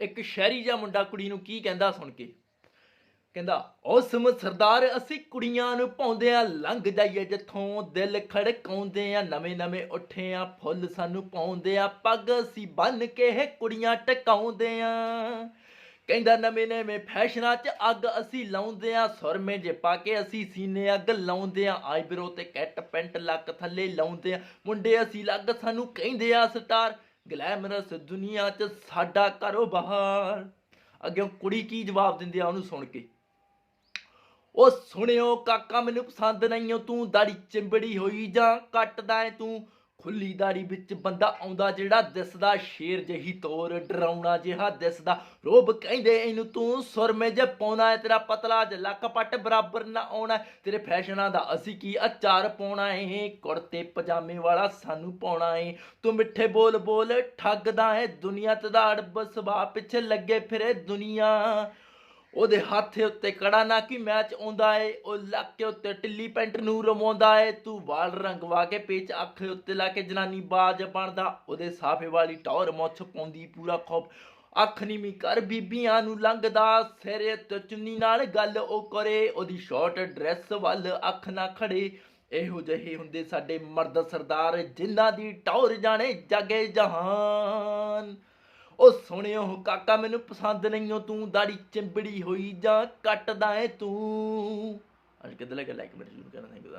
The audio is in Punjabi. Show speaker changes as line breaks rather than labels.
ਇੱਕ ਸ਼ਹਿਰੀ ਜਿਹਾ ਮੁੰਡਾ ਕੁੜੀ ਨੂੰ ਕੀ ਕਹਿੰਦਾ ਸੁਣ ਕੇ? ਕਹਿੰਦਾ, ਔਸਮ ਸਰਦਾਰ, ਅਸੀਂ ਕੁੜੀਆਂ ਨੂੰ ਪਾਉਂਦੇ ਆ ਲੰਘ ਜਾਈਏ ਜਿੱਥੋਂ ਦਿਲ ਖੜਕਾਉਂਦੇ ਆ ਨਵੇਂ ਨਵੇਂ ਉੱਠੇ ਆ ਫੁੱਲ ਸਾਨੂੰ ਪਾਉਂਦੇ ਆ ਪੱਗ ਅਸੀਂ ਬੰਨ ਕੇ ਇਹ ਕੁੜੀਆਂ ਟਕਾਉਂਦੇ ਆ ਕਹਿੰਦਾ, ਨਵੇਂ ਨਵੇਂ ਫੈਸ਼ਨਾਂ 'ਚ ਅੱਗ ਅਸੀਂ ਲਾਉਂਦੇ ਆ ਸੁਰਮੇ ਜੇ ਪਾ ਕੇ ਅਸੀਂ ਸੀਨੇ ਅੱਗ ਲਾਉਂਦੇ ਆ ਆਈਬਰੋ ਤੇ ਕੈਟ ਪੈਂਟ ਲੱਕ ਥੱਲੇ ਲਾਉਂਦੇ ਆ ਮੁੰਡੇ ਅਸੀਂ ਲੱਗ ਸਾਨੂੰ ਕਹਿੰਦੇ ਆ ਸਟਾਰ। ਗਲੈਮਰਸ ਦੁਨੀਆ 'ਚ ਸਾਡਾ ਕਾਰੋਬਾਰ। ਅੱਗੇ ਕੁੜੀ ਕੀ ਜਵਾਬ ਦਿੰਦੀ ਆ ਉਹਨੂੰ ਸੁਣ ਕੇ? ਉਹ ਸੁਣਿਓ, ਕਾਕਾ, ਮੈਨੂੰ ਪਸੰਦ ਨਹੀਂ ਓ, ਤੂੰ ਦਾੜੀ ਚਿੰਬੜੀ ਹੋਈ ਜਾਂ ਕੱਟਦਾ ਏ, ਤੂੰ ਖੁੱਲੀ ਵਿੱਚ ਬੰਦਾ ਆਉਂਦਾ, ਜਿਹੜਾ ਦਿਸਦਾ ਸ਼ੇਰ ਜਹੀ ਤੋਰ ਡਰਾਉਣਾ ਜਿਹਾ ਦਿਸਦਾ। ਰੋਬ ਕਹਿੰਦੇ ਇਹਨੂੰ, ਤੂੰ ਸੁਰਮੇ ਜੇ ਪਾਉਣਾ ਏ ਤੇਰਾ ਪਤਲਾ ਜ ਲੱਕ ਪੱਟ ਬਰਾਬਰ ਨਾ ਆਉਣਾ ਤੇਰੇ ਫੈਸ਼ਨਾਂ ਦਾ ਅਸੀਂ ਕੀ ਅਚਾਰ ਪਾਉਣਾ ਏ ਕੁੜਤੇ, ਪਜਾਮੇ ਵਾਲਾ ਸਾਨੂੰ ਪਾਉਣਾ ਏ ਤੂੰ ਮਿੱਠੇ ਬੋਲ ਬੋਲ ਠੱਗਦਾ ਏ ਦੁਨੀਆ ਤੇ ਦਾ ਅੜਬ ਸੁਭਾਅ ਪਿੱਛੇ ਲੱਗੇ ਫਿਰੇ ਦੁਨੀਆ। ਉਹਦੇ ਹੱਥ ਉੱਤੇ ਕੜਾ ਨਾ ਕੀ ਮੈਚ ਆਉਂਦਾ ਏ, ਉਹ ਲੱਕ ਉੱਤੇ ਟਿੱਲੀ ਪੈਂਟ ਨੂੰ ਰਮਾਉਂਦਾ ਏ। ਤੂੰ ਵਾਲ ਰੰਗਵਾ ਕੇ ਪੇਚ ਅੱਖ ਉੱਤੇ ਲਾ ਕੇ ਜਨਾਨੀ ਬਾਜ ਬਣਦਾ। ਉਹਦੇ ਸਾਫੇ ਵਾਲੀ ਟੌਰ ਮੁੱਛ ਪਾਉਂਦੀ ਪੂਰਾ ਖੋਪ ਅੱਖ ਨੀਵੀਂ ਕਰ ਬੀਬੀਆਂ ਨੂੰ ਲੰਘਦਾ, ਸਿਰੇ ਤੇ ਚੁੰਨੀ ਨਾਲ ਗੱਲ ਉਹ ਕਰੇ। ਉਹਦੀ ਸ਼ਾਰਟ ਡਰੈਸ ਵੱਲ ਅੱਖ ਨਾ ਖੜੇ। ਇਹੋ ਜਿਹੇ ਹੁੰਦੇ ਸਾਡੇ ਮਰਦ ਸਰਦਾਰ, ਜਿਨ੍ਹਾਂ ਦੀ ਟੌਰ ਜਾਣੇ ਜਾਗੇ ਜਹਾਨ। ਉਹ ਸੁਣਿਓ ਕਾਕਾ, ਮੈਨੂੰ ਪਸੰਦ ਨਹੀਂ ਓ, ਤੂੰ ਦਾੜੀ ਚਿੰਬੜੀ ਹੋਈ ਜਾਂ ਕੱਟਦਾ ਏ ਤੂੰ। ਅੱਜ ਕਿੱਦਾਂ ਲੱਗਾ ਲਾਈਕ ਮੇਰੇ ਜਰੂਰ ਕਰਨਾ ਥੈਂਕ ਯੂ